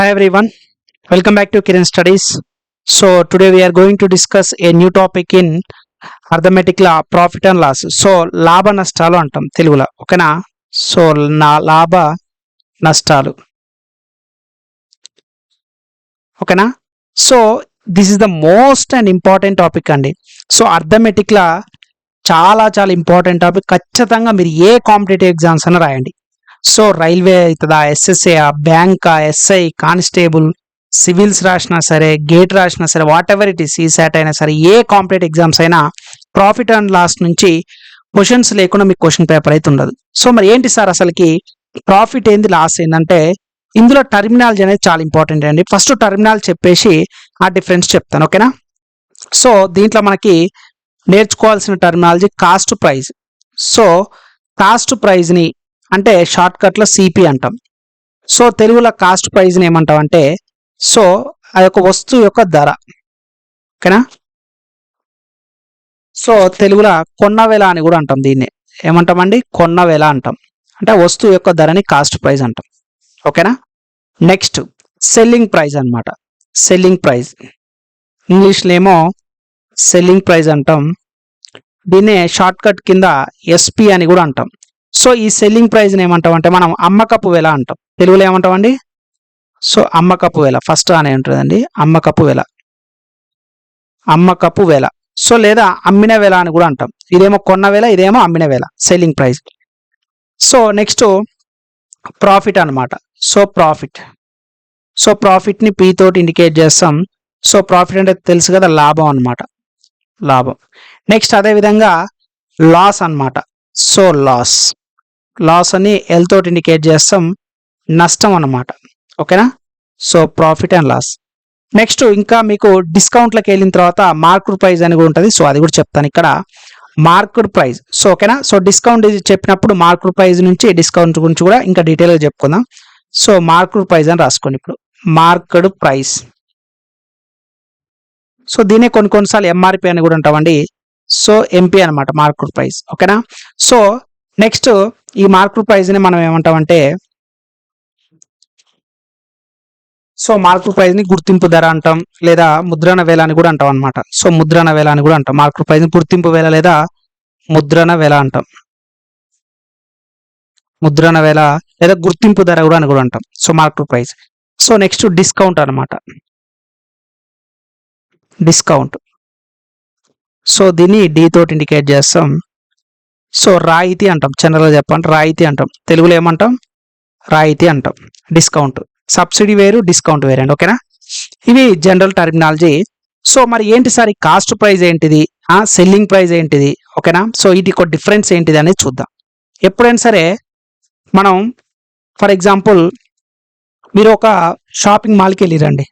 Hi everyone, welcome back to Kiran Studies. So today we are going to discuss a new topic in arithmetic law, profit and loss. So లాభ నష్టాలు అంటాం తెలుగులో ఓకేనా so నా లాభ నష్టాలు ఓకేనా so this is the most and important topic అండి సో అర్థమెటిక్ లా చాలా చాలా ఇంపార్టెంట్ టాపిక్ ఖచ్చితంగా మీరు ఏ కాంపిటేటివ్ ఎగ్జామ్స్ అయినా రాయండి సో రైల్వే అవుతుందా? ఎస్ఎస్ఏ బ్యాంకా ఎస్ఐ కానిస్టేబుల్ సివిల్స్ రాసినా సరే గేట్ రాసినా సరే whatever it is CSAT అయినా సరే ఏ కాంపిటేటివ్ ఎగ్జామ్స్ అయినా ప్రాఫిట్ అండ్ లాస్ నుంచి క్వశ్చన్స్ లేకుండా మీకు క్వశ్చన్ పేపర్ అయితే ఉండదు. సో మరి ఏంటి సార్ అసలుకి ప్రాఫిట్ ఏంది లాస్ ఏంటంటే ఇందులో టర్మినాలజీ అనేది చాలా ఇంపార్టెంట్ అండి. ఫస్ట్ టర్మినాలజీ చెప్పేసి ఆ డిఫరెన్స్ చెప్తాను ఓకేనా? సో దీంట్లో మనకి నేర్చుకోవాల్సిన terminology cost price so cost ప్రైజ్ని అంటే షార్ట్ కట్లో సిపి అంటాం. సో తెలుగులో కాస్ట్ ప్రైజ్ని ఏమంటాం అంటే సో ఆ యొక్క వస్తువు యొక్క ధర. ఓకేనా? సో తెలుగులో కొన్న వేల అని కూడా అంటాం దీన్ని. ఏమంటామండి? కొన్న వేల అంటాం. అంటే వస్తువు యొక్క ధరని కాస్ట్ ప్రైజ్ అంటాం. ఓకేనా? నెక్స్ట్ సెల్లింగ్ ప్రైజ్ అనమాట సెల్లింగ్ ప్రైజ్ ఇంగ్లీష్లో ఏమో సెల్లింగ్ ప్రైజ్ అంటాం. దీన్నే షార్ట్ కట్ కింద ఎస్పి అని కూడా అంటాం. సో ఈ సెల్లింగ్ ప్రైస్ని ఏమంటాం అంటే మనం అమ్మకపు వెల అంటాం. తెలుగులో ఏమంటాం అండి సో అమ్మకపు వెల. ఫస్ట్ అనే ఉంటుందండి. అమ్మకపు వెల. అమ్మకపు వెల. సో లేదా అమ్మిన వెల అని కూడా అంటాం. ఇదేమో కొన్న వేల ఇదేమో అమ్మిన వేల. Selling price so next profit అనమాట సో ప్రాఫిట్ సో ప్రాఫిట్ని పీ తోటి ఇండికేట్ చేస్తాం. సో ప్రాఫిట్ అంటే తెలుసు కదా లాభం అన్నమాట. లాభం. నెక్స్ట్ అదే విధంగా లాస్ అన్నమాట. సో లాస్ లాస్ అని ఎల్ తోటి ఇండికేట్ చేస్తాం. నష్టం అన్నమాట. ఓకేనా? So profit and loss next ఇంకా మీకు డిస్కౌంట్లకు వెళ్ళిన తర్వాత మార్కెట్ ప్రైస్ అని కూడా ఉంటుంది. సో అది కూడా చెప్తాను ఇక్కడ. మార్కెట్ ప్రైస్ సో ఓకేనా? సో డిస్కౌంట్ ఇది చెప్పినప్పుడు మార్కెట్ ప్రైస్ నుంచి డిస్కౌంట్ గురించి కూడా ఇంకా డీటెయిల్గా చెప్పుకుందాం. సో మార్కెట్ ప్రైస్ అని రాసుకోండి ఇప్పుడు. మార్క్డ్ ప్రైస్ సో దీనే కొన్ని కొన్నిసార్లు ఎంఆర్పి అని కూడా ఉంటామండి సో ఎంపీ అనమాట మార్కెట్ ప్రైస్ ఓకేనా? సో నెక్స్ట్ ఈ మార్కుల ప్రైజ్ని మనం ఏమంటామంటే సో మార్కుల ప్రైజ్ని గుర్తింపు ధర అంటాం లేదా ముద్రణ వేల అని కూడా అంటాం అనమాట సో ముద్రణ వేల అని కూడా అంటాం. మార్కుల ప్రైజ్ని గుర్తింపు వేల లేదా ముద్రణ వేల అంటాం. ముద్రణ వేల లేదా గుర్తింపు ధర కూడా అని కూడా అంటాం. సో మార్కుల ప్రైజ్ సో నెక్స్ట్ డిస్కౌంట్ అనమాట డిస్కౌంట్ సో దీన్ని డి తోటి ఇండికేట్ చేస్తాం. సో రాయితీ అంటాం జనరల్గా చెప్పండి రాయితీ అంటాం. తెలుగులో ఏమంటాం? రాయితీ అంటాం. డిస్కౌంట్ సబ్సిడీ వేరు డిస్కౌంట్ వేరు అండి ఓకేనా? ఇవి జనరల్ టర్మినాలజీ సో మరి ఏంటి సార్ ఈ కాస్ట్ ప్రైస్ ఏంటిది? సెల్లింగ్ ప్రైస్ ఏంటిది? ఓకేనా? సో ఇటు ఒక డిఫరెన్స్ ఏంటిది అనేది చూద్దాం. ఎప్పుడైనా సరే మనం ఫర్ ఎగ్జాంపుల్ మీరు ఒక షాపింగ్ మాల్కి వెళ్ళిరండి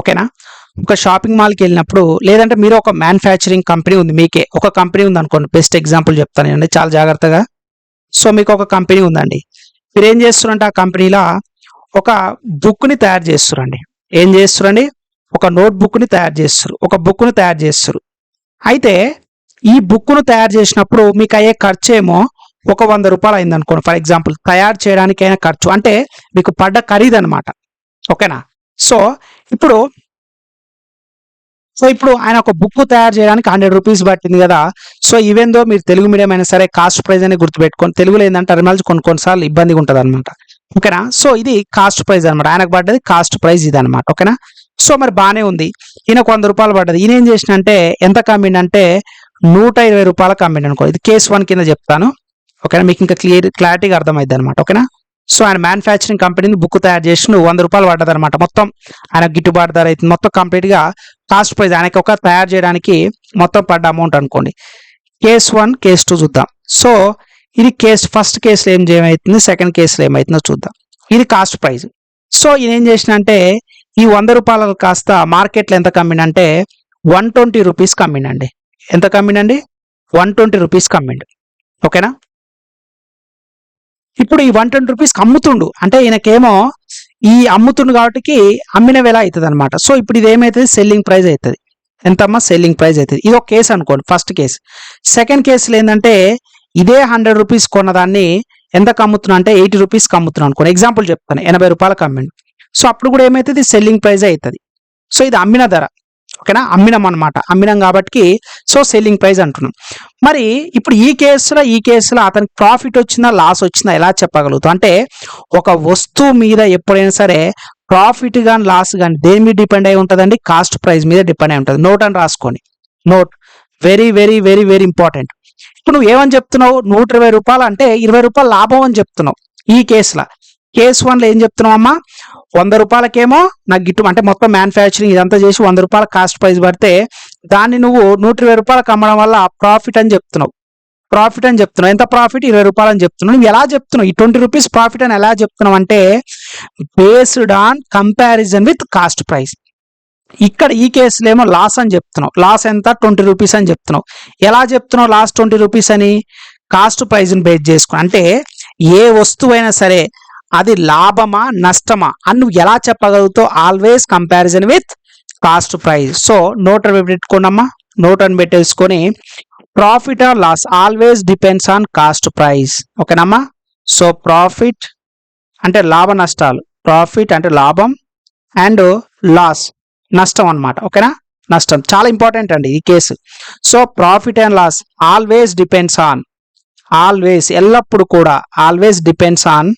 ఓకేనా? ఒక షాపింగ్ మాల్కి వెళ్ళినప్పుడు లేదంటే మీరు ఒక మ్యానుఫ్యాక్చరింగ్ కంపెనీ ఉంది మీకే ఒక కంపెనీ ఉంది అనుకోండి బెస్ట్ ఎగ్జాంపుల్ చెప్తాను అండి చాలా జాగ్రత్తగా. సో మీకు ఒక కంపెనీ ఉందండి. మీరు ఏం చేస్తున్నారంటే ఆ కంపెనీలో ఒక బుక్ని తయారు చేస్తురండి ఏం చేస్తురండి ఒక నోట్ బుక్ని తయారు చేస్తారు ఒక బుక్ను తయారు చేస్తారు అయితే ఈ బుక్ను తయారు చేసినప్పుడు మీకు అయ్యే ఖర్చు ఏమో ఒక వంద రూపాయలు అయింది అనుకోండి ఫర్ ఎగ్జాంపుల్ తయారు చేయడానికైనా ఖర్చు. అంటే మీకు పడ్డ ఖరీదు అనమాట ఓకేనా? సో ఇప్పుడు సో ఇప్పుడు ఆయన ఒక బుక్ తయారు చేయడానికి హండ్రెడ్ రూపీస్ పట్టింది కదా. సో ఇవేందో మీరు తెలుగు మీడియం అయినా సరే కాస్ట్ ప్రైజ్ అని గుర్తుపెట్టుకొని తెలుగులో ఏంటంటే టర్మినాలజీ కొన్ని కొన్నిసార్లు ఇబ్బందిగా ఉంటుంది అనమాట ఓకేనా సో ఇది కాస్ట్ ప్రైజ్ అనమాట ఆయనకు పడ్డది కాస్ట్ ప్రైజ్ ఇది అనమాట ఓకేనా సో మరి బాగానే ఉంది. ఈయనకు వంద రూపాయలు పడ్డది. ఈయన ఏం చేసిన అంటే ఎంత కమ్మిండి అంటే నూట ఇరవై రూపాయలకు కమ్మిండి అనుకో. ఇది కేస్ వన్ కింద చెప్తాను. ఓకేనా మీకు ఇంకా క్లియర్ క్లారిటీగా అర్థమైంది అనమాట ఓకేనా సో ఆయన మ్యానుఫ్యాక్చరింగ్ కంపెనీని బుక్ తయారు చేసి వంద రూపాయలు పడ్డది అనమాట మొత్తం ఆయన గిట్టుబాటు ధర అయితే మొత్తం కంప్లీట్గా కాస్ట్ ప్రైజ్ ఆయనకి ఒక తయారు చేయడానికి మొత్తం పడ్డ అమౌంట్ అనుకోండి. కేస్ వన్ కేస్ టూ చూద్దాం. సో ఇది కేస్ ఫస్ట్ కేసులో ఏం ఏమవుతుంది సెకండ్ కేసులో ఏమవుతుందో చూద్దాం. ఇది కాస్ట్ ప్రైజ్ సో ఈయన ఏం చేసినంటే ఈ వంద రూపాయలు కాస్త మార్కెట్లో ఎంత కమ్మిండంటే వన్ ట్వంటీ రూపీస్ కమ్మిండండి. ఎంత కమ్మిండండి? వన్ ట్వంటీ రూపీస్ కమ్మిండు. ఓకేనా? ఇప్పుడు ఈ వన్ ట్వంటీ రూపీస్కి అమ్ముతుండు అంటే ఈయనకేమో ఈ అమ్ముతుండు కాబట్టి అమ్మిన వేళ అవుతుంది అనమాట సో ఇప్పుడు ఇది ఏమవుతుంది సెల్లింగ్ ప్రైస్ అవుతుంది. ఎంతమ్మా? సెల్లింగ్ ప్రైస్ అవుతుంది. ఇది ఒక కేసు అనుకోండి. First case. సెకండ్ కేసులో ఏంటంటే ఇదే హండ్రెడ్ రూపీస్ కొన్నదాన్ని ఎంతకు అమ్ముతున్నా అంటే ఎయిటీ రూపీస్కి అమ్ముతున్నాను అనుకోండి. ఎగ్జాంపుల్ చెప్తాను. ఎనభై రూపాయలకు అమ్మిండు సో అప్పుడు కూడా ఏమవుతుంది సెల్లింగ్ ప్రైస్ అవుతుంది. సో ఇది అమ్మిన ధర. ఓకేనా? అమ్మినం అనమాట అమ్మినం కాబట్టి సో సెల్లింగ్ ప్రైస్ అంటున్నాం. మరి ఇప్పుడు ఈ కేసులో ఈ కేసులో అతనికి ప్రాఫిట్ వచ్చిందా లాస్ వచ్చిందా ఎలా చెప్పగలుగుతాం? అంటే ఒక వస్తువు మీద ఎప్పుడైనా సరే ప్రాఫిట్ కానీ లాస్ కానీ దేని మీద డిపెండ్ అయి ఉంటుందండి? కాస్ట్ ప్రైస్ మీద డిపెండ్ అయి ఉంటుంది. నోట్ అని రాసుకొని note very very very very important ఇప్పుడు నువ్వు ఏమని చెప్తున్నావు? నూట ఇరవై రూపాయలు అంటే ఇరవై రూపాయలు లాభం అని చెప్తున్నావు ఈ కేసులో. కేసు వన్లో ఏం చెప్తున్నావు అమ్మా? వంద రూపాయలకేమో నాకు గిట్టు అంటే మొత్తం మ్యానుఫ్యాక్చరింగ్ ఇదంతా చేసి వంద రూపాయల కాస్ట్ ప్రైస్ పడితే దాన్ని నువ్వు నూట ఇరవై రూపాయలకు అమ్మడం వల్ల ప్రాఫిట్ అని చెప్తున్నావు. ప్రాఫిట్ అని చెప్తున్నావు. ఎంత ప్రాఫిట్ ఇరవై రూపాయలు అని చెప్తున్నావు. నువ్వు ఎలా చెప్తున్నావు? ఈ ట్వంటీ రూపీస్ ప్రాఫిట్ అని ఎలా చెప్తున్నావు అంటే based on comparison with cost price ఇక్కడ ఈ కేసులో ఏమో లాస్ అని చెప్తున్నావు. లాస్ ఎంత? ట్వంటీ రూపీస్ అని చెప్తున్నావు. ఎలా చెప్తున్నావు లాస్ట్ ట్వంటీ రూపీస్ అని? కాస్ట్ ప్రైస్ని బేస్ చేసుకుని. అంటే ఏ వస్తువైనా సరే అది లాభమా నష్టమా? అని నువ్వు ఎలా చెప్పగలుగుతావు always comparison with cost price so note అని పెట్టుకోండమ్మా. నోట్ అని పెట్టేసుకొని profit or loss always depends on cost price ఓకేనమ్మా? సో ప్రాఫిట్ అంటే లాభ నష్టాలు. ప్రాఫిట్ అంటే లాభం అండ్ లాస్ నష్టం అన్నమాట. ఓకేనా? నష్టం. చాలా ఇంపార్టెంట్ అండి ఈ case so profit and loss always depends on always ఎల్లప్పుడు కూడా always depends on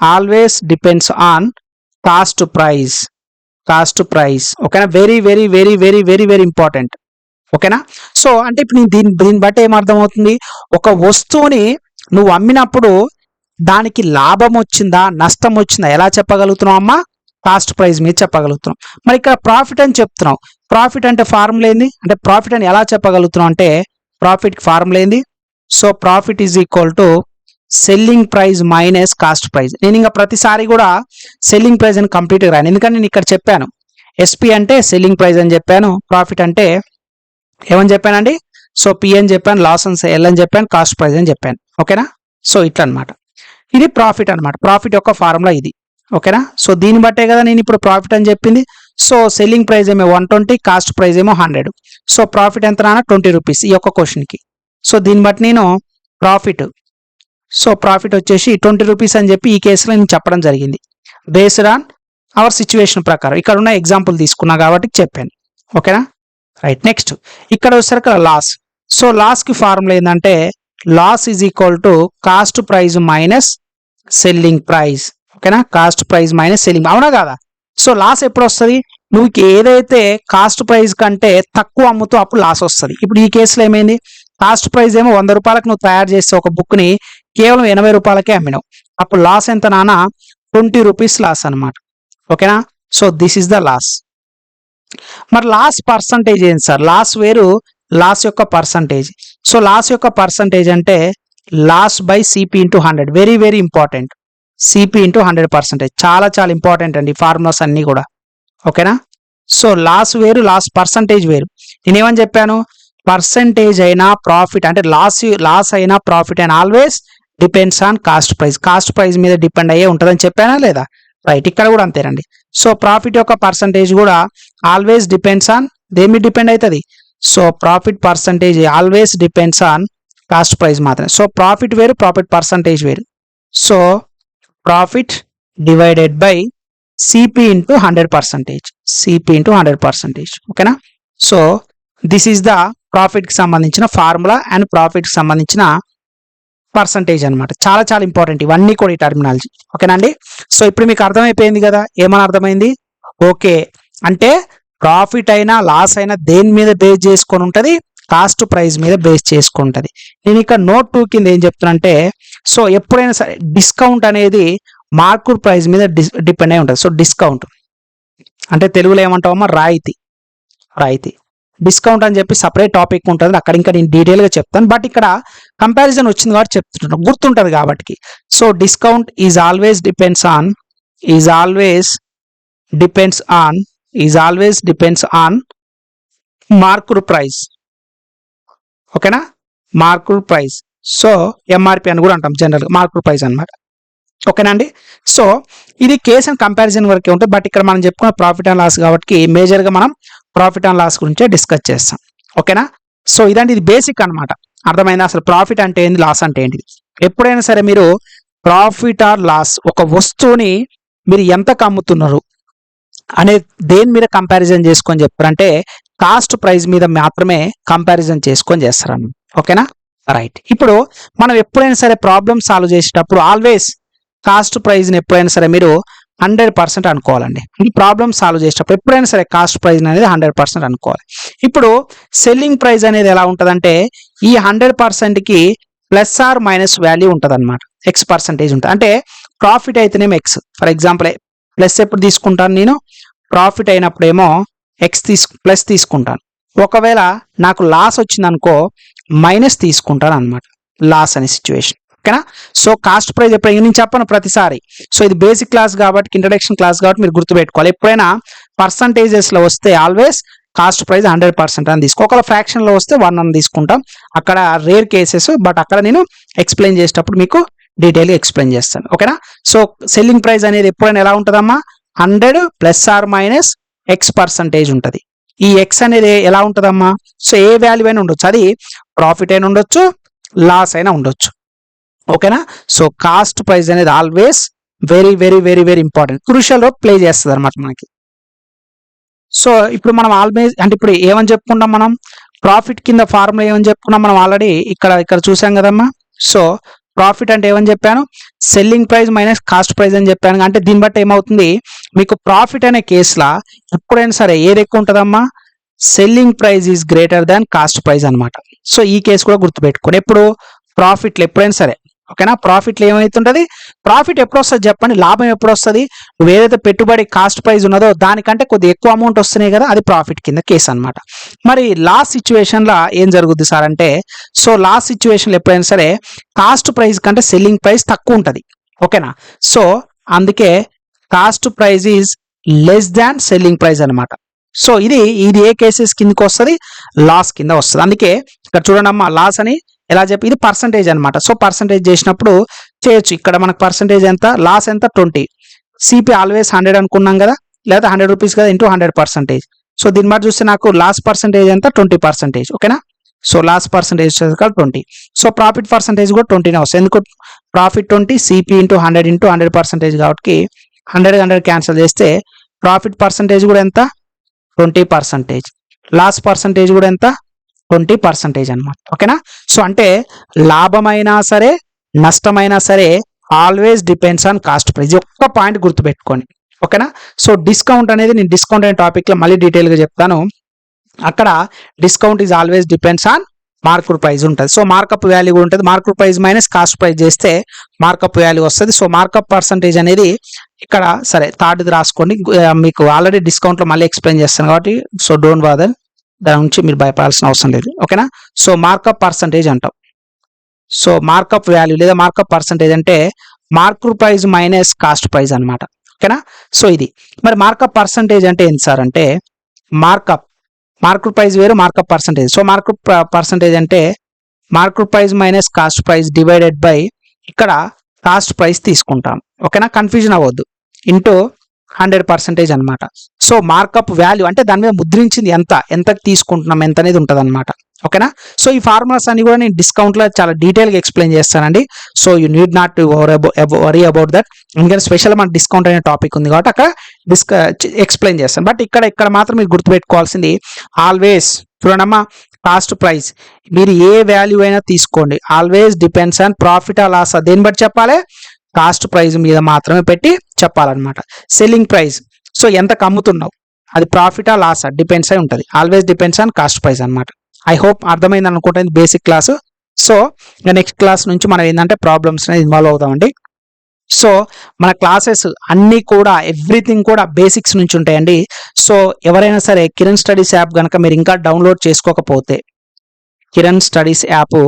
always depends on cost price cost price ఓకేనా very very very very very very important ఓకేనా సో అంటే ఇప్పుడు నేను దీని దీన్ని బట్టి ఏమర్థమవుతుంది ఒక వస్తువుని నువ్వు అమ్మినప్పుడు దానికి లాభం వచ్చిందా నష్టం వచ్చిందా? ఎలా చెప్పగలుగుతున్నావు అమ్మా? కాస్ట్ ప్రైస్ మీద చెప్పగలుగుతున్నాం. మరి ఇక్కడ ప్రాఫిట్ అని చెప్తున్నావు ప్రాఫిట్ అంటే ఫార్ములా ఏంది? అంటే ప్రాఫిట్ అని ఎలా చెప్పగలుగుతున్నాం అంటే ప్రాఫిట్ ఫార్ములా ఏంది? So profit is equal to selling price minus cost price నేను ఇంకా ప్రతిసారి కూడా సెల్లింగ్ ప్రైస్ అని కంప్లీట్గా రాను ఎందుకంటే నేను ఇక్కడ చెప్పాను ఎస్పి అంటే సెల్లింగ్ ప్రైస్ అని చెప్పాను ప్రాఫిట్ అంటే ఏమని చెప్పానండి? సో పి అని చెప్పాను లాస్ అని ఎల్ అని చెప్పాను కాస్ట్ ప్రైస్ అని చెప్పాను. ఓకేనా? సో ఇట్లా అనమాట ఇది ప్రాఫిట్ అనమాట. ప్రాఫిట్ యొక్క ఫార్ములా ఇది. ఓకేనా? సో దీన్ని బట్టే కదా నేను ఇప్పుడు ప్రాఫిట్ అని చెప్పింది. సో సెల్లింగ్ ప్రైస్ ఏమో వన్ ట్వంటీ కాస్ట్ ప్రైస్ ఏమో హండ్రెడ్ సో ప్రాఫిట్ ఎంత నాన్న? ట్వంటీ రూపీస్ ఈ యొక్క క్వశ్చన్కి సో దీన్ని బట్టి నేను ప్రాఫిట్ సో ప్రాఫిట్ వచ్చేసి ట్వంటీ రూపీస్ అని చెప్పి ఈ కేసులో నేను చెప్పడం జరిగింది. బేస్డ్ ఆన్ అవర్ సిచ్యువేషన్ ప్రకారం. ఇక్కడ ఉన్న ఎగ్జాంపుల్ తీసుకున్నా కాబట్టి చెప్పాను. ఓకేనా రైట్ నెక్స్ట్ ఇక్కడ వచ్చేసరికి లాస్ సో లాస్కి ఫార్ములా ఏంటంటే loss is equal to cost price minus selling price ఓకేనా కాస్ట్ ప్రైజ్ మైనస్ సెల్లింగ్ అవునా కదా? సో లాస్ ఎప్పుడు వస్తుంది? నువ్వు ఏదైతే కాస్ట్ ప్రైస్ కంటే తక్కువ అమ్ముతూ అప్పుడు లాస్ వస్తుంది. ఇప్పుడు ఈ కేసులో ఏమైంది? కాస్ట్ ప్రైస్ ఏమో వంద రూపాయలకు నువ్వు తయారు చేస్తే ఒక బుక్ని కేవలం ఎనభై రూపాయలకే అమ్మినావు. అప్పుడు లాస్ ఎంత నాన్న? ట్వంటీ రూపీస్ లాస్ అన్నమాట. ఓకేనా so this is the loss మరి లాస్ పర్సంటేజ్ ఏంటి సార్? లాస్ వేరు లాస్ యొక్క పర్సంటేజ్ సో లాస్ యొక్క పర్సంటేజ్ అంటే loss by CP into hundred very very important CP into hundred percentage చాలా చాలా ఇంపార్టెంట్ అండి ఫార్ములాస్ అన్నీ కూడా. ఓకేనా సో లాస్ వేరు లాస్ పర్సంటేజ్ వేరు. నేనేమని చెప్పాను? పర్సంటేజ్ అయినా ప్రాఫిట్ అంటే లాస్ లాస్ అయినా ప్రాఫిట్ అయినా always depends on cost price cost price మీద డిపెండ్ అయ్యే ఉంటుందని చెప్పానా లేదా? రైట్ ఇక్కడ కూడా అంతేనండి. సో ప్రాఫిట్ యొక్క పర్సంటేజ్ కూడా ఆల్వేస్ డిపెండ్స్ ఆన్ దేమి డిపెండ్ అవుతుంది so profit percentage always depends on cost price మాత్రమే. సో ప్రాఫిట్ వేరు ప్రాఫిట్ పర్సంటేజ్ వేరు. So profit divided by CP into hundred percentage CP into hundred percentage ఓకేనా so this is the ప్రాఫిట్కి సంబంధించిన formula and ప్రాఫిట్కి సంబంధించిన percentage అనమాట చాలా చాలా ఇంపార్టెంట్ ఇవన్నీ కూడా ఈ టర్మినాలజీ ఓకేనండి సో ఇప్పుడు మీకు అర్థమైపోయింది కదా? ఏమని అర్థమైంది? ఓకే అంటే ప్రాఫిట్ అయినా లాస్ అయినా దేని మీద బేస్ చేసుకొని ఉంటుంది? కాస్ట్ ప్రైస్ మీద బేస్ చేసుకుంటుంది నేను ఇక్కడ నోట్ టూ కింద ఏం చెప్తున్నానంటే సో ఎప్పుడైనా సరే డిస్కౌంట్ అనేది మార్కెట్ ప్రైస్ మీద డిపెండ్ అయి ఉంటుంది. సో డిస్కౌంట్ అంటే తెలుగులో ఏమంటామమ్మా రాయితీ. రాయితీ. డిస్కౌంట్ అని చెప్పి సపరేట్ టాపిక్ ఉంటుంది. అక్కడ ఇంకా నేను డీటెయిల్గా చెప్తాను. బట్ ఇక్కడ కంపారిజన్ వచ్చింది కాబట్టి చెప్తుంటాను గుర్తుంటుంది కాబట్టి so discount is always depends on is always depends on is always depends on marked price ఓకేనా మార్కుడ్ ప్రైస్ సో ఎంఆర్పి అని కూడా అంటాం జనరల్గా మార్కుడ్ ప్రైస్ అనమాట ఓకేనా అండి? సో ఇది కేస్ అండ్ కంపారిజన్ వరకే ఉంటుంది. బట్ ఇక్కడ మనం చెప్పుకున్న ప్రాఫిట్ అండ్ లాస్ కాబట్టి మేజర్గా మనం ప్రాఫిట్ అండ్ లాస్ గురించే డిస్కస్ చేస్తాం. ఓకేనా సో ఇదండి ఇది బేసిక్ అన్నమాట. అర్థమైందా? అసలు ప్రాఫిట్ అంటే ఏంది? లాస్ అంటే ఏంటిది? ఎప్పుడైనా సరే మీరు ప్రాఫిట్ ఆర్ లాస్ ఒక వస్తువుని మీరు ఎంతకు అమ్ముతున్నారు అనే దేని మీద కంపారిజన్ చేసుకొని చెప్పారంటే కాస్ట్ ప్రైస్ మీద మాత్రమే కంపారిజన్ చేసుకొని చేస్తారన్న ఓకేనా రైట్ ఇప్పుడు మనం ఎప్పుడైనా సరే ప్రాబ్లమ్ సాల్వ్ చేసేటప్పుడు ఆల్వేస్ కాస్ట్ ప్రైస్ని ఎప్పుడైనా సరే మీరు హండ్రెడ్ పర్సెంట్ అనుకోవాలండి. ఈ ప్రాబ్లమ్ సాల్వ్ చేసేటప్పుడు ఎప్పుడైనా సరే కాస్ట్ ప్రైస్ అనేది హండ్రెడ్ పర్సెంట్ అనుకోవాలి. ఇప్పుడు సెల్లింగ్ ప్రైస్ అనేది ఎలా ఉంటుందంటే ఈ హండ్రెడ్ పర్సెంట్కి ప్లస్ ఆర్ మైనస్ వాల్యూ ఉంటుంది అనమాట ఎక్స్ పర్సెంటేజ్ ఉంటుంది. అంటే ప్రాఫిట్ అయితేనేమో ఎక్స్ ఫర్ ఎగ్జాంపుల్ ప్లస్ ఎప్పుడు తీసుకుంటాను నేను? ప్రాఫిట్ అయినప్పుడేమో ఎక్స్ తీసు ప్లస్ తీసుకుంటాను. ఒకవేళ నాకు లాస్ వచ్చిందనుకో మైనస్ తీసుకుంటాను అనమాట లాస్ అనే సిచ్యువేషన్ ఓకేనా? సో కాస్ట్ ప్రైజ్ ఎప్పుడైనా నేను చెప్పను? ప్రతిసారి. సో ఇది బేసిక్ క్లాస్ కాబట్టి ఇంట్రడక్షన్ క్లాస్ కాబట్టి మీరు గుర్తుపెట్టుకోవాలి. ఎప్పుడైనా పర్సంటేజెస్లో వస్తే always cost price hundred percent అని తీసుకో. ఒకవేళ ఫ్రాక్షన్లో వస్తే వన్ అని తీసుకుంటాం. అక్కడ రేర్ కేసెస్ బట్ అక్కడ నేను ఎక్స్ప్లెయిన్ చేసేటప్పుడు మీకు డీటెయిల్గా ఎక్స్ప్లెయిన్ చేస్తాను. ఓకేనా? సో సెల్లింగ్ ప్రైస్ అనేది ఎప్పుడైనా ఎలా ఉంటుందమ్మా? Hundred plus or minus X percentage ఉంటుంది. ఈ ఎక్స్ అనేది ఎలా ఉంటుందమ్మా? సో ఏ వాల్యూ అయినా ఉండొచ్చు. అది ప్రాఫిట్ అయినా ఉండొచ్చు లాస్ అయినా ఉండొచ్చు. ఓకేనా? సో కాస్ట్ ప్రైస్ అనేది always very very very very important. Crucial role play చేస్తుంది అనమాట మనకి. సో ఇప్పుడు మనం ఆల్వేస్ అంటే ఇప్పుడు ఏమని చెప్పుకున్నాం మనం? ప్రాఫిట్ కింద ఫార్ములా ఏమని చెప్పుకున్నాం మనం ఆల్రెడీ? ఇక్కడ ఇక్కడ చూసాం కదమ్మా. సో ప్రాఫిట్ అంటే ఏమని చెప్పాను? Selling price minus cost price అని చెప్పాను. అంటే దీన్ని బట్టి ఏమవుతుంది? మీకు ప్రాఫిట్ అనే కేసులో ఎప్పుడైనా సరే ఏది ఎక్కువ ఉంటుందమ్మా? Selling price is greater than cost price అన్నమాట. సో ఈ కేసు కూడా గుర్తుపెట్టుకోండి. ఎప్పుడు? ప్రాఫిట్లు ఎప్పుడైనా సరే. ఓకేనా? ప్రాఫిట్లో ఏమైతుంటది? ప్రాఫిట్ ఎప్పుడు వస్తుంది చెప్పండి? లాభం ఎప్పుడు వస్తుంది నువ్వు ఏదైతే పెట్టుబడి కాస్ట్ ప్రైస్ ఉన్నదో దానికంటే కొద్దిగా ఎక్కువ అమౌంట్ వస్తున్నాయి కదా అది ప్రాఫిట్ కింద కేసు అన్నమాట. మరి లాస్ట్ సిచ్యువేషన్లో ఏం జరుగుద్ది సార్ అంటే సో లాస్ట్ సిచ్యువేషన్లో ఎప్పుడైనా సరే కాస్ట్ ప్రైస్ కంటే సెల్లింగ్ ప్రైస్ తక్కువ ఉంటుంది. ఓకేనా? సో అందుకే cost price is less than selling price అన్నమాట. సో ఇది ఇది ఏ కేసెస్ కిందకి వస్తుంది లాస్ కింద వస్తుంది. అందుకే ఇక్కడ చూడండి అమ్మా లాస్ అని ఎలా చెప్పి? ఇది పర్సంటేజ్ అనమాట సో పర్సంటేజ్ చేసినప్పుడు చేయొచ్చు. ఇక్కడ మనకు పర్సంటేజ్ ఎంత? లాస్ ఎంత? ట్వంటీ సిపి ఆల్వేస్ హండ్రెడ్ అనుకున్నాం కదా? లేదా హండ్రెడ్ రూపీస్ కదా? ఇంటూ హండ్రెడ్ పర్సంటేజ్ సో దీన్ని బట్టి చూస్తే నాకు లాస్ పర్సంటేజ్ ఎంత? ట్వంటీ పర్సంటేజ్ ఓకేనా so loss percentage twenty so profit percentage కూడా ట్వంటీనే వస్తుంది. ఎందుకు? Profit twenty CP into hundred into hundred percentage కాబట్టి హండ్రెడ్ హండ్రెడ్ క్యాన్సిల్ చేస్తే ప్రాఫిట్ పర్సంటేజ్ కూడా ఎంత? ట్వంటీ పర్సంటేజ్ లాస్ పర్సంటేజ్ కూడా ఎంత? ట్వంటీ పర్సంటేజ్ అనమాట ఓకేనా? సో అంటే లాభమైనా సరే నష్టమైనా సరే always depends on cost price. ఒక్క పాయింట్ గుర్తుపెట్టుకోండి. ఓకేనా? సో డిస్కౌంట్ అనేది నేను డిస్కౌంట్ అనే టాపిక్లో మళ్ళీ డీటెయిల్గా చెప్తాను. అక్కడ discount is always depends on market price ఉంటుంది. సో మార్కప్ వాల్యూ కూడా ఉంటుంది. Market price minus cost price చేస్తే మార్కప్ వాల్యూ వస్తుంది. సో మార్కప్ పర్సంటేజ్ అనేది ఇక్కడ సరే థర్డ్ది రాసుకోండి. మీకు ఆల్రెడీ డిస్కౌంట్లో మళ్ళీ ఎక్స్ప్లెయిన్ చేస్తాను కాబట్టి సో డోంట్ బాదర్. దాని నుంచి మీరు భయపడాల్సిన అవసరం లేదు. ఓకేనా? సో మార్కప్ పర్సంటేజ్ అంటాం. సో మార్కప్ వాల్యూ లేదా మార్కప్ పర్సంటేజ్ అంటే mark price minus cost price అన్నమాట. ఓకేనా? సో ఇది. మరి మార్కప్ పర్సంటేజ్ అంటే ఏంటి సార్? అంటే మార్కప్. మార్కెట్ ప్రైస్ వేరు markup percentage. So market percentage అంటే market price minus cost price divided by ఇక్కడ కాస్ట్ ప్రైస్ తీసుకుంటాం. ఓకేనా? కన్ఫ్యూజన్ అవ్వద్దు. ఇంటూ హండ్రెడ్ పర్సెంటేజ్ అనమాట సో మార్కప్ వాల్యూ అంటే దాని మీద ముద్రించింది ఎంత ఎంత తీసుకుంటున్నాం ఎంత అనేది ఉంటుంది అనమాట ఓకేనా? సో ఈ ఫార్ములాస్ అన్ని కూడా నేను డిస్కౌంట్లో చాలా డీటెయిల్గా ఎక్స్ప్లెయిన్ చేస్తానండి. So you need not to worry about that. ఎందుకంటే స్పెషల్ మన డిస్కౌంట్ అనే టాపిక్ ఉంది కాబట్టి అక్కడ డిస్క ఎక్స్ప్లెయిన్ చేస్తాను. బట్ ఇక్కడ ఇక్కడ మాత్రం మీరు గుర్తుపెట్టుకోవాల్సింది ఆల్వేస్ చూడండమ్మా కాస్ట్ ప్రైస్. మీరు ఏ వాల్యూ అయినా తీసుకోండి. ఆల్వేస్ డిపెండ్స్ ఆన్ ప్రాఫిట్ ఆ లాస్. దేని బట్టి చెప్పాలి? కాస్ట్ ప్రైస్ మీద మాత్రమే పెట్టి చెప్పాలన్నమాట. సెల్లింగ్ ప్రైస్ సో ఎంతకు అమ్ముతున్నావు అది ప్రాఫిటా లాసా డిపెండ్స్ అయి ఉంటుంది. Always depends on cost price అనమాట ఐ హోప్ అర్థమైంది అనుకుంటుంది basic class so next class నుంచి మనం ఏంటంటే ప్రాబ్లమ్స్ అనేది ఇన్వాల్వ్ అవుతామండి. సో మన క్లాసెస్ అన్నీ కూడా ఎవ్రీథింగ్ కూడా బేసిక్స్ నుంచి ఉంటాయండి. సో ఎవరైనా సరే కిరణ్ స్టడీస్ యాప్ కనుక మీరు ఇంకా డౌన్లోడ్ చేసుకోకపోతే కిరణ్ స్టడీస్ యాప్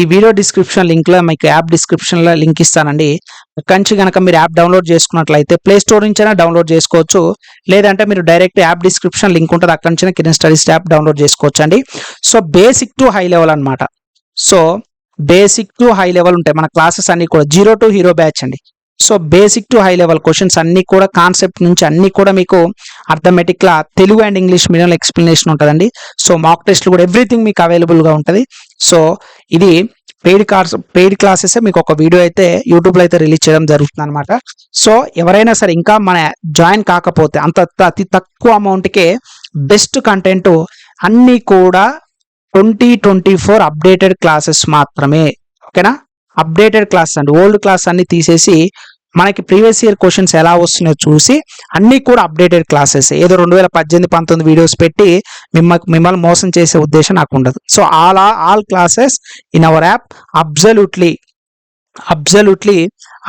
ఈ వీడియో డిస్క్రిప్షన్ లింక్లో మీకు యాప్ డిస్క్రిప్షన్లో లింక్ ఇస్తానండి. అక్కడి నుంచి కనుక మీరు యాప్ డౌన్లోడ్ చేసుకున్నట్లయితే ప్లే స్టోర్ నుంచైనా డౌన్లోడ్ చేసుకోవచ్చు. లేదంటే మీరు డైరెక్ట్ యాప్ డిస్క్రిప్షన్ లింక్ ఉంటుంది అక్కడి నుంచి కిరణ్ స్టడీస్ యాప్ డౌన్లోడ్ చేసుకోవచ్చు అండి so basic to high level అనమాట so basic to high level ఉంటాయి. మన క్లాసెస్ అన్ని కూడా జీరో టు హీరో బ్యాచ్ అండి. So basic to high level questions అన్ని కూడా కాన్సెప్ట్ నుంచి అన్ని కూడా మీకు అర్థమెటిక్లా తెలుగు అండ్ ఇంగ్లీష్ మీడియంలో ఎక్స్ప్లెనేషన్ ఉంటుందండి. సో మాక్ టెస్ట్లు కూడా ఎవ్రీథింగ్ మీకు అవైలబుల్గా ఉంటుంది. సో ఇది పెయిడ్ కార్స్ పెయిడ్ క్లాసెస్ మీకు ఒక వీడియో అయితే యూట్యూబ్లో అయితే రిలీజ్ చేయడం జరుగుతుంది అనమాట సో ఎవరైనా సరే ఇంకా మన జాయిన్ కాకపోతే అంత అతి తక్కువ అమౌంట్కే బెస్ట్ కంటెంట్ అన్నీ కూడా twenty twenty four updated classes మాత్రమే. ఓకేనా? అప్డేటెడ్ క్లాస్ అండి. ఓల్డ్ క్లాస్ అన్ని తీసేసి మనకి ప్రీవియస్ ఇయర్ క్వశ్చన్స్ ఎలా వస్తున్నాయో చూసి అన్నీ కూడా అప్డేటెడ్ క్లాసెస్ ఏదో రెండు వేల పద్దెనిమిది పంతొమ్మిది వీడియోస్ పెట్టి మిమ్మ మిమ్మల్ని మోసం చేసే ఉద్దేశం నాకు ఉండదు so all all classes in our app absolutely absolutely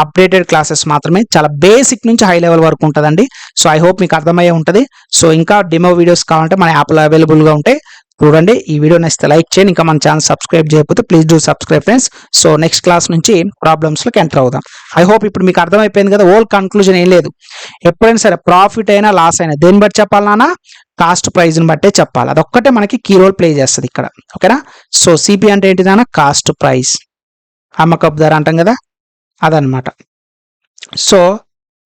updated classes మాత్రమే. చాలా బేసిక్ నుంచి హై లెవెల్ వరకు ఉంటుందండి. సో ఐ హోప్ మీకు అర్థమయ్యే ఉంటుంది. సో ఇంకా డెమో వీడియోస్ కావాలంటే మన యాప్లో అవైలబుల్గా ఉంటాయి. చూడండి. ఈ వీడియో నచ్చితే లైక్ చేయండి. ఇంకా మన ఛానల్ సబ్స్క్రైబ్ చేయకపోతే please do subscribe friends. So next class నుంచి ప్రాబ్లమ్స్లోకి ఎంటర్ అవుదాం. ఐ హోప్ ఇప్పుడు మీకు అర్థమైపోయింది కదా. ఓల్ కన్క్లూజన్ ఏం లేదు. ఎప్పుడైనా సరే ప్రాఫిట్ అయినా లాస్ అయినా దేని బట్టి చెప్పాలన్నా కాస్ట్ ప్రైజ్ని బట్టే చెప్పాలి. అదొక్కటే మనకి కీ రోల్ ప్లే చేస్తుంది ఇక్కడ. ఓకేనా? సో సిపి అంటే ఏంటిదన్నా కాస్ట్ ప్రైస్. అమ్మకపు ధర అంటాం కదా? అదనమాట సో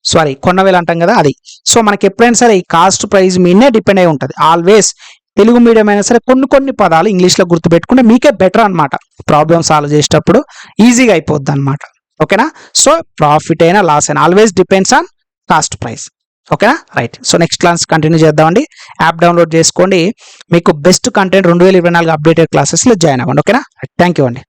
సారీ కొన్నవేలు అంటాం కదా అది. సో మనకి ఎప్పుడైనా సరే ఈ కాస్ట్ ప్రైస్ మీదనే డిపెండ్ అయి ఉంటుంది. ఆల్వేస్ తెలుగు మీడియం అయినా సరే కొన్ని కొన్ని పదాలు ఇంగ్లీష్లో గుర్తుపెట్టుకుంటే మీకే బెటర్ అనమాట ప్రాబ్లమ్ సాల్వ్ చేసేటప్పుడు ఈజీగా అయిపోద్ది అనమాట ఓకేనా సో ప్రాఫిట్ అయినా లాస్ అయినా always depends on cost price ఓకేనా right so next class continue చేద్దామండి. యాప్ డౌన్లోడ్ చేసుకోండి. మీకు బెస్ట్ కంటెంట్ రెండు వేల ఇరవై నాలుగు అప్డేటెడ్ క్లాసెస్లో జాయిన్ అవ్వండి. ఓకేనా థ్యాంక్ యూ అండి.